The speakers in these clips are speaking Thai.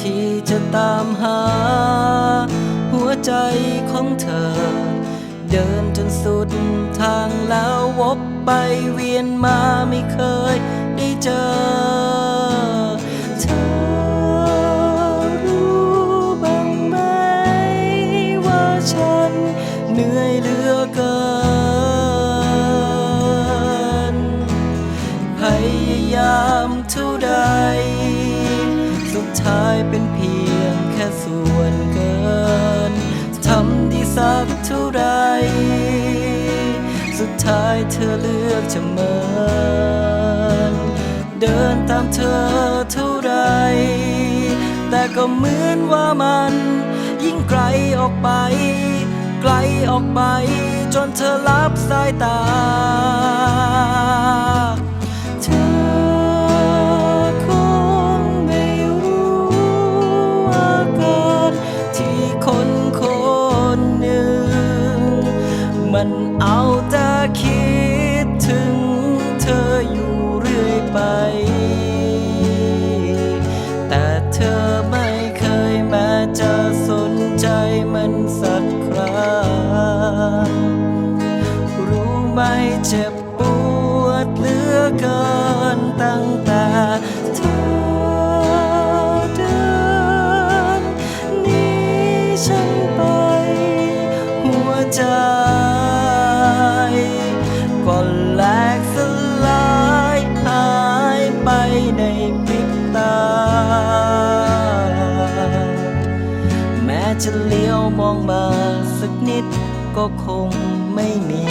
ที่จะตามหา หัวใจของเธอ เดินจนสุดทางแล้ววกไปเวียนมาไม่เคย เท่าใดสุดท้ายเธอเลือกจะเมิน เดินตามเธอเท่าใดแต่ก็เหมือนว่ามัน ยิ่งไกลออกไป ไกลออกไป จนเธอลับสายตา เธอ เจ็บปวดเหลือเกินตั้งแต่เธอเดินหนี้ฉันไป หัวใจก็แหลกสลายหายไปในพริบตา แม้จะเลี้ยวมองมาสักนิดก็คงไม่มี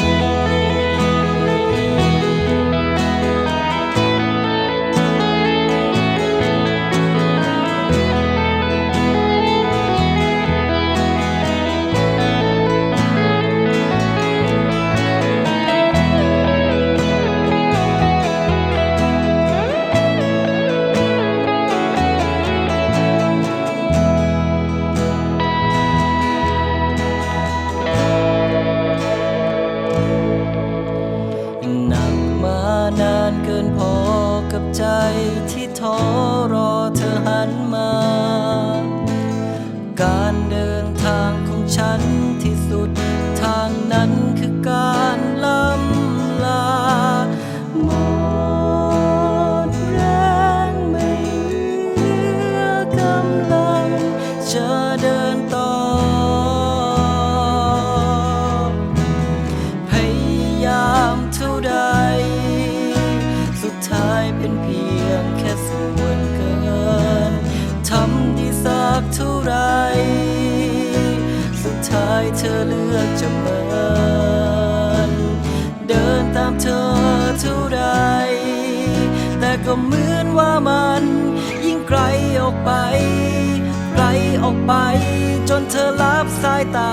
ไร สุดท้ายเธอเลือกจะเมินเดินตามเธอเท่าไร แต่ก็เหมือนว่ามัน ยิ่งไกลออกไป ไกลออกไป จนเธอลับสายตา